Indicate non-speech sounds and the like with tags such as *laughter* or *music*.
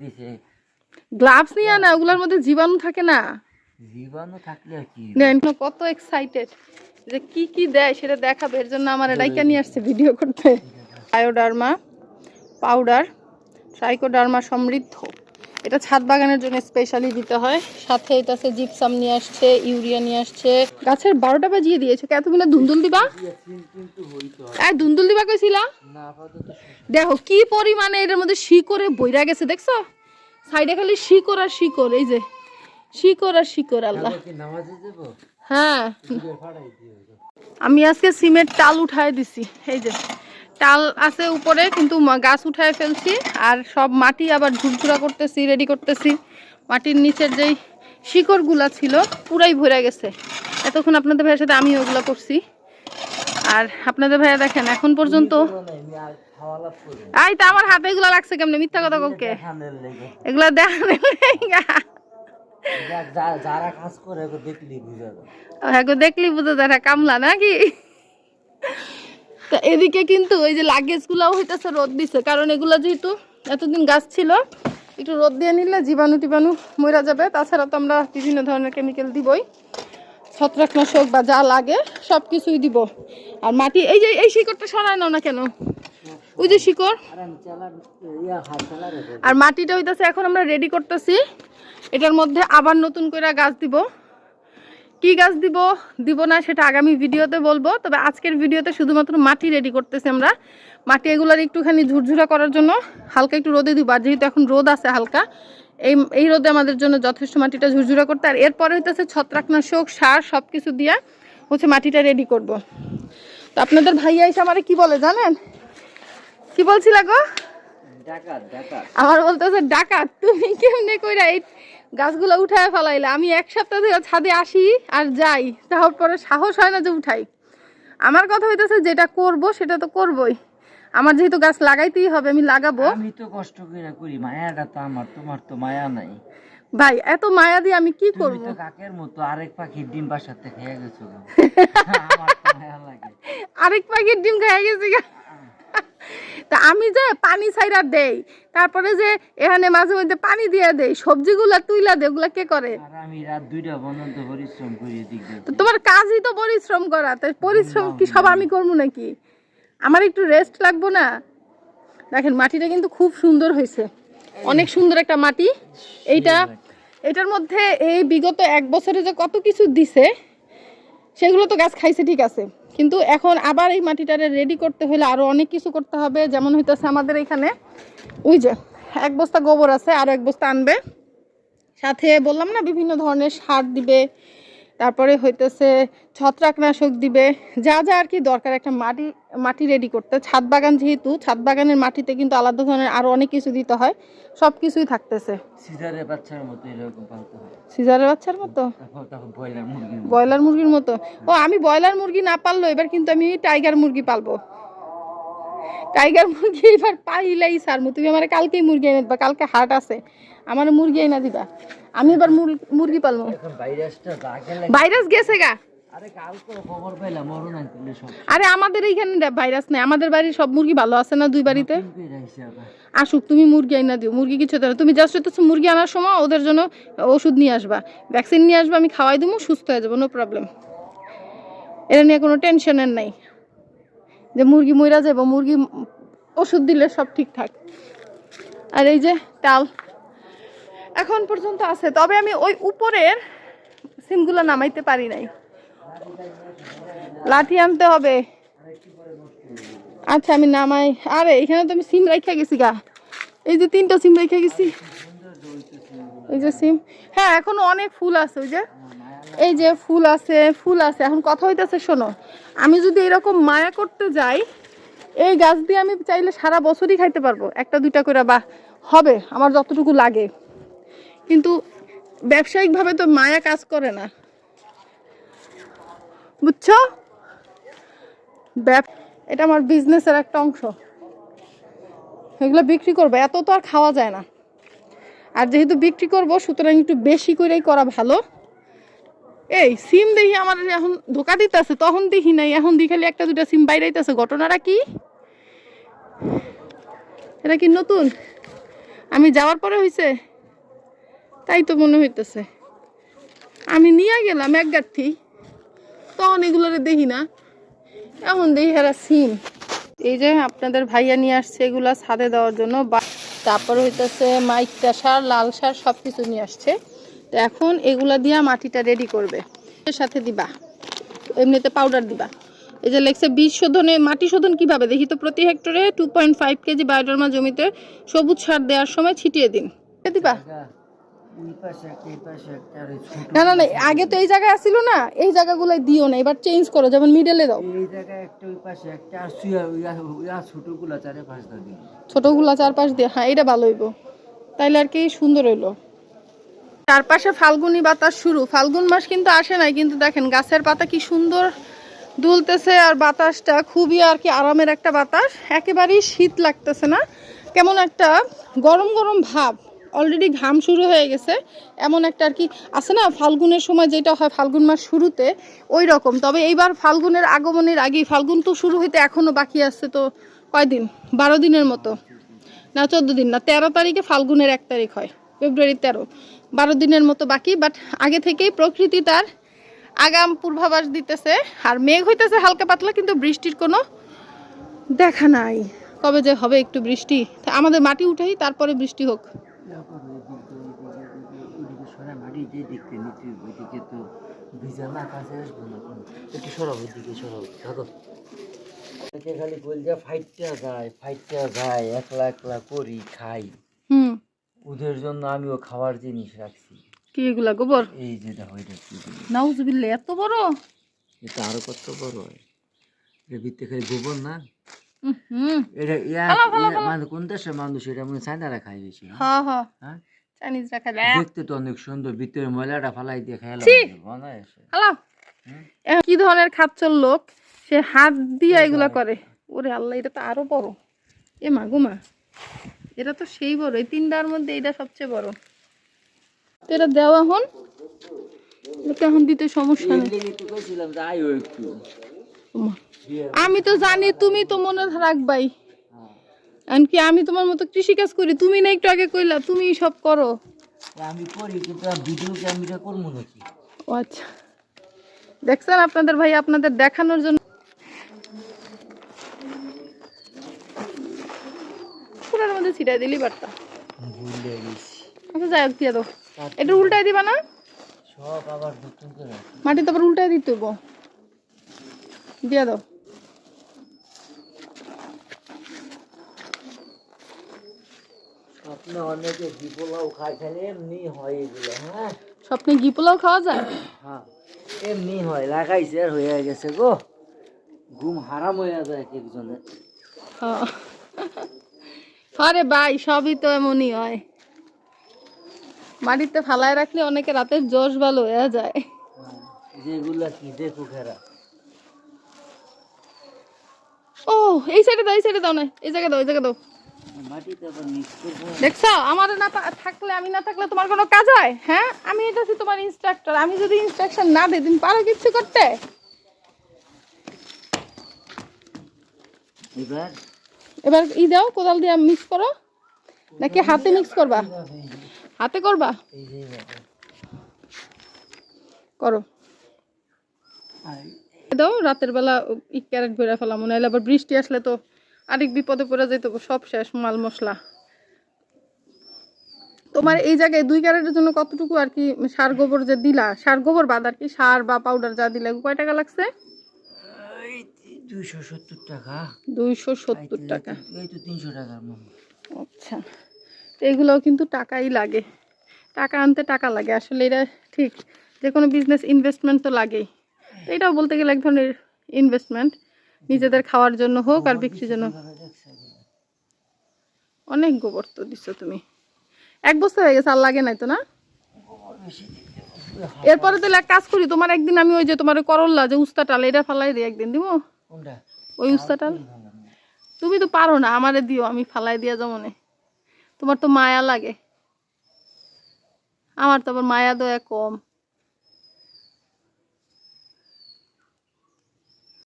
দিছে। গ্লাভস নিয়ে না ওগুলোর মধ্যে জীবাণু থাকে না? জীবাণু থাকলে কি? দেন কত এক্সাইটেড যে কি কি দেয় সেটা দেখাবে এর জন্য আমার ডাইকা নিয়ে আসছে ভিডিও করতে। বায়োডার্মা পাউডার সাইকোডারমা সমৃদ্ধ। এটা ছাদ বাগানের জন্য স্পেশালি দিতে হয়। সাথে এটা আছে জিপসাম নিয়ে আসছে ইউরিয়া নিয়ে আসছে। গাছের বারোটা বাজিয়ে দিয়েছে। না ধুন্দুল দিবা? এই ধুন্দুল দিবা কইছিলা? দেখো, কি পরিমাণে এটার মধ্যে শিকড়ে বইরা গেছে, দেখছ? সাইডে খালি শিকড় আর শিকড়, এই যে। শিকড় আর শিকড়, আল্লাহ। হ্যাঁ। আমি আজকে সিমের টাল উঠায় দিছি, এই যে। টাল আছে উপরে কিন্তু গাছ উঠায় ফেলছি আর সব মাটি আবার ঝুরঝুরা করতেছি রেডি করতেছি। মাটির নিচের যেই শিকড়গুলা ছিল পুরাই ভরে গেছে। এতক্ষণ আপনাদের ভাইয়ের সাথে আমি ওগুলো করছি। আর আপনাদের ভাইয়া দেখেন এখন পর্যন্ত আই তা আমার হাতে এগুলো লাগছে কেমনে? মিথ্যা কথা ককে এগুলা দেখানোর লেগা। দেখ, যা- যারা কাজ করে ওকে দেখলি বুঝা যায়। হ্যাঁ দেখা কামলা নাকি? তা এদিকে কিন্তু ওই যে লাগেজ গুলাও হইতেছে রোদ দিছে। কারণ এগুলো যেহেতু এতদিন গাছ ছিল, একটু রোদ দিয়ে নিলে জীবাণু টিবাণু মরা যাবে। তাছাড়া তো আমরা বিভিন্ন ধরনের কেমিক্যাল দিবই। ছত্রাকনাশক বা যা লাগে সব কিছুই দিব। আর মাটি, এই যে এই শিকড়টা সরায় নাও না কেন? ওই যে শিকড়। আর মাটিটা হইতেছে, এখন আমরা রেডি করতেছি। এটার মধ্যে আবার নতুন করে গাছ দিব। কি গাছ দিব দিব না সেটা আগামী ভিডিওতে বলব। তবে আজকের ভিডিওতে শুধুমাত্র মাটি রেডি করতেছি আমরা। মাটি এগুলার একটুখানি ঝুরঝুরা করার জন্য হালকা একটু রোদে দিব আর যেহেতু এখন রোদ আছে হালকা এই এই রোদে আমাদের জন্য যথেষ্ট মাটিটা ঝুরঝুরা করতে। আর এরপরে হইতেছে ছত্রাকনাশক সার সব কিছু দিয়ে হচ্ছে মাটিটা রেডি করব। তো আপনাদের ভাইয়া এসে আমারে কি বলে জানেন? কি বলছিল গো? আমার বলতেছে ডাকাত তুমি কেমনে কইরা এই গাছগুলো উঠায় ফেলাইলে আমি এক সপ্তাহ ধরে ছাদে আসি আর যাই তারপরে সাহস হয় না যে উঠাই। আমার কথা হইতেছে যেটা করব সেটা তো করবই। আমার যেহেতু গাছ লাগাইতেই হবে আমি লাগাবো। আমি তো কষ্ট করে করি মায়াটা তো আমার তোমার তো মায়া নাই। ভাই এত মায়া দিয়ে আমি কি করব? তুমি তো কাকের মতো আরেক পাখির ডিম বাসাতে খেয়ে গেছো *laughs* আমার তো মায়া লাগে। আরেক পাখির ডিম খাই গেছি গা। তা আমি যে পানি ছাইরা দেই তারপরে যে এখানে মাঝে মধ্যে পানি দিয়ে দেই সবজিগুলা তুইলা দে ওগুলা কে করে? আমি রাত দুইটা পর্যন্ত পরিশ্রম করি তো তোমার কাজই তো পরিশ্রম করা তাই পরিশ্রম কি সব আমি করব নাকি? আমার একটু রেস্ট লাগবো না? দেখেন মাটিটা কিন্তু খুব সুন্দর হয়েছে। অনেক সুন্দর একটা মাটি। এইটা এটার মধ্যে এই বিগত এক বছরে যে কত কিছু দিছে সেগুলো তো গাছ খাইছে ঠিক আছে। কিন্তু এখন আবার এই মাটিটারে রেডি করতে হলে আরও অনেক কিছু করতে হবে। যেমন হইতেছে আমাদের এখানে, ওই যে এক বস্তা গোবর আছে আরও এক বস্তা আনবে। সাথে বললাম না, বিভিন্ন ধরনের সার দিবে তারপরে হইতেছে ছত্রাকনাশক দিবে। যা যা আর কি দরকার একটা মাটি মাটি রেডি করতে। ছাদ বাগান যেহেতু ছাদ বাগানের মাটিতে কিন্তু আলাদা ধরনের আরও অনেক কিছু দিতে হয়। সব কিছুই থাকতেছে বাচ্চার মতো সিজারের বাচ্চার মতো? তারপর তারপর ব্রয়লার মুরগির মতো। ব্রয়লার মুরগির মতো। ও আমি ব্রয়লার মুরগি না পারল এবার কিন্তু আমি টাইগার মুরগি পালবো। টাইগার মুরগি এবার পাইলাই সারমু তুমি আমার কালকেই মুরগি এনে দিবা কালকে হাট আছে। আমার মুরগি এনে দিবা। আমি এবার মুরগি পালবো। ভাইরাস গেছে গা। আরে আমাদের এইখানে ভাইরাস নেই। আমাদের বাড়ির সব মুরগি ভালো আছে না দুই বাড়িতে। আসুক তুমি মুরগি আইনা দিও। মুরগি কিছু না। তুমি জাস্ট হচ্ছে মুরগি আনার সময় ওদের জন্য ওষুধ নিয়ে আসবা। ভ্যাকসিন নিয়ে আসবা আমি খাওয়াই দেবো সুস্থ হয়ে যাব নো প্রবলেম এটা নিয়ে কোনো টেনশনের নাই। যে মুরগি মইরা যাব মুরগি ওষুধ দিলে সব ঠিকঠাক। আর এই যে টাল এখন পর্যন্ত আছে, তবে আমি ওই উপরের সিমগুলো নামাইতে পারি নাই। লাঠি আনতে হবে। আচ্ছা আমি নামাই। আরে, এখানে তো আমি সিম রাখা গেছি গা। এই যে তিনটা সিম রেখে গেছি। এই যে সিম। হ্যাঁ এখনও অনেক ফুল আছে, ওই যে এই যে ফুল আছে ফুল আছে। এখন কথা হইতেছে, শোনো, আমি যদি এরকম মায়া করতে যাই, এই গাছ দিয়ে আমি চাইলে সারা বছরই খাইতে পারব। একটা, দুইটা করে বা হবে, আমার যতটুকু লাগে। কিন্তু ব্যবসায়িকভাবে তো মায়া কাজ করে না। বুঝছ? এটা আমার বিজনেসের একটা অংশ। এগুলো বিক্রি করব, এত তো আর খাওয়া যায় না। আর যেহেতু বিক্রি করব, সুতরাং একটু বেশি করেই করা ভালো। এই, সিম দেখি আমার এখন ধোকা দিতেছে, তখন দেখি নাই, এখন দেখি খালি একটা দুটা সিম বাইরাইতেছে ঘটনাটা কি? এটা কি নতুন? আমি যাওয়ার পরে হইছে? তাই তো মনে হইতেছে। আমি নিয়ে গেলাম এক গাঠি তখন এগুলোরে দেখি না। এখন দেখি হেরা সিম। এই যে আপনাদের ভাইয়া নিয়ে আসছে এগুলা ছাদে দেওয়ার জন্য তারপর হইতেছে মাইকটা সার, লাল সার সব কিছু নিয়ে আসছে। তো এখন এগুলা দিয়া মাটিটা রেডি করবে। এর সাথে দিবা। এমনিতে পাউডার দিবা। এই যে লেখছে বীজ শোধনে মাটি শোধন কীভাবে? দেখি তো প্রতি হেক্টরে two point five kg Bioderma জমিতে সবুজ সার দেওয়ার সময় ছিটিয়ে দিন। দিবা? না না না আগে তো এই জায়গায় আসিল না। এই জায়গাগুলো দিও না এবার চেঞ্জ করো যেমন মিডলে দাও। এই জায়গায় একটা ওই পাশে একটা আর সুইয়া উইয়া উইয়া ছোটগুলা চারে পাঁচ ছোটগুলা চারপাশ দিয়ে হ্যাঁ এটা ভালো হইব। তাইলে আর কি সুন্দর হইল। চারপাশে ফাল্গুনি বাতাস শুরু। ফাল্গুন মাস কিন্তু আসে নাই, কিন্তু দেখেন গাছের পাতা কি সুন্দর দুলতেছে আর বাতাসটা খুবই আর কি আরামের একটা বাতাস। একেবারেই শীত লাগতেছে না। কেমন একটা গরম গরম ভাব। অলরেডি ঘাম শুরু হয়ে গেছে। এমন একটা আর কি আছে না, ফাল্গুনের সময় যেটা হয় ফাল্গুন মাস শুরুতে, ওই রকম। তবে এইবার ফাল্গুনের আগমনের আগেই, ফাল্গুন তো শুরু হইতে এখনও বাকি আছে তো কয়দিন? বারো দিনের মতো। না, চোদ্দ দিন না, তেরো তারিখে ফাল্গুনের এক তারিখ হয় ফেব্রুয়ারি তেরো। বারো দিনের মতো বাকি বাট আগে থেকেই প্রকৃতি তার আগাম পূর্বাভাস দিতেছে। আর মেঘ হইতেছে হালকা পাতলা কিন্তু বৃষ্টির কোনো দেখা নাই। কবে যে হবে একটু বৃষ্টি? আমাদের মাটি উঠেই তারপরে বৃষ্টি হোক। খালি যায় যায় একলা একলা করি খাই। হুম। ওদের জন্য আমিও খাওয়ার জিনিস রাখছি। কি এগুলা গোবর? এই যে দেখো এটা কি জিনিস। নাউজবিল্লে এত বড়? এটা আরও কত বড়? এটা ভিত্তি খালি গোবর না? উম, হুম। এটা ইয়া ইয়া- মানে কোন দেশের মানুষ এটা? মনে হয় চায়নারা বেশি দেখতে তো অনেক সুন্দর ভিতরে ময়লাটা ফালাই দিয়ে হ্যালো কি ধরনের খাচ্চর লোক? সে হাত দিয়ে এগুলা করে। ওরে আল্লাহ এটা তো আরও বড়। এ মা গো মা। এটা তো সেই বড় এই তিনটার মধ্যে এটা সবচেয়ে বড়। তো এটা দেওয়া এখন? এটা এখন দিতে সমস্যা নেই। এমনি তো কইছিলাম যে আইও একটু। আমি তো জানি তুমি তো মনে রাখবাই। হ্যাঁ। এমনকি আমি তোমার মতো কৃষিকাজ করি? তুমি না একটু আগে কইলা তুমি সব করো। আমি করি কিন্তু ভিডিও ক্যামেরা করব নাকি? ও আচ্ছা। দেখছেন আপনাদের ভাই আপনাদের দেখানোর জন্য পুরার মধ্যে ছিটাই দিলি বার্তা। ভুলে গেছি। আচ্ছা যাই হোক দিয়ে দাও। একটু উল্টাই দিবা না? মাটি তো আবার উল্টাই দিতে হইব। দিয়ে দাও। স্বপ্নে অনেকে বিপলাও খায় খালি এমনি হয় এগুলো হ্যাঁ? স্বপ্নে ঘি পোলাও খাওয়া যায়? হ্যাঁ এমনি হয় লাগাইছে আর হয়ে গেছে গো। ঘুম হারাম হয়ে যায় এক একজনের হ্যাঁ। আরে ভাই সবই তো এমনই হয়। মাটিতে ফালায় রাখলে অনেকে রাতের জোশ ভালো হয়ে যায়। যেগুলা কি? দেখো খেরা। ও এই সাইডে দাও এই সাইডে দাও না। এই জায়গায় দাও এই জায়গায় দাও। দেখছ? আমার না থাকলে আমি না থাকলে তোমার কোনো কাজ হয়? হ্যাঁ? আমি এটা তোমার ইনস্ট্রাক্টর আমি যদি ইনস্ট্রাকশন না দিই তুমি পারো কিছু করতে? এবার এবার ই দাও, কোদাল দিয়ে মিক্স করো। নাকি হাতে মিক্স করবা? হাতে করবা। করো। দাও, রাতের বেলা ই ক্যারেট ভরে ফেলাম নাহলে আবার বৃষ্টি আসলে তো আরেক বিপদে পড়ে যেত সব শেষ, মাল মশলা। তোমার এই জায়গায় দুই ক্যারেটের জন্য কতটুকু আর কি সার গোবর যে দিলা? সার গোবর বাদ আর কি সার বা পাউডার যা দিলা, কয় টাকা লাগছে? দুইশো সত্তর টাকা। দুইশো সত্তর টাকা। এই তো তিনশো টাকার মতো আচ্ছা। তো এগুলোও কিন্তু টাকাই লাগে। টাকা আনতে টাকা লাগে। আসলে এটা ঠিক যে কোনো বিজনেস ইনভেস্টমেন্ট তো লাগেই। এটাও বলতে গেলে এক ধরনের ইনভেস্টমেন্ট নিজেদের খাওয়ার জন্য হোক আর বিক্রির জন্য অনেক গোবর তো দিচ্ছ তুমি। এক বছর হয়ে গেছে আর লাগে নাই তো না? এরপরে তাহলে এক কাজ করি তোমার একদিন আমি ওই যে তোমার করল্লা যে উস্তা টাল এটা ফালাই দিই একদিন দিব ওই উস্তাটা তুমি তো পারো না, আমারে দিও, আমি ফালাই দিয়া যাব না। তোমার তো মায়া লাগে। আমার তো আবার মায়া দয়া কম।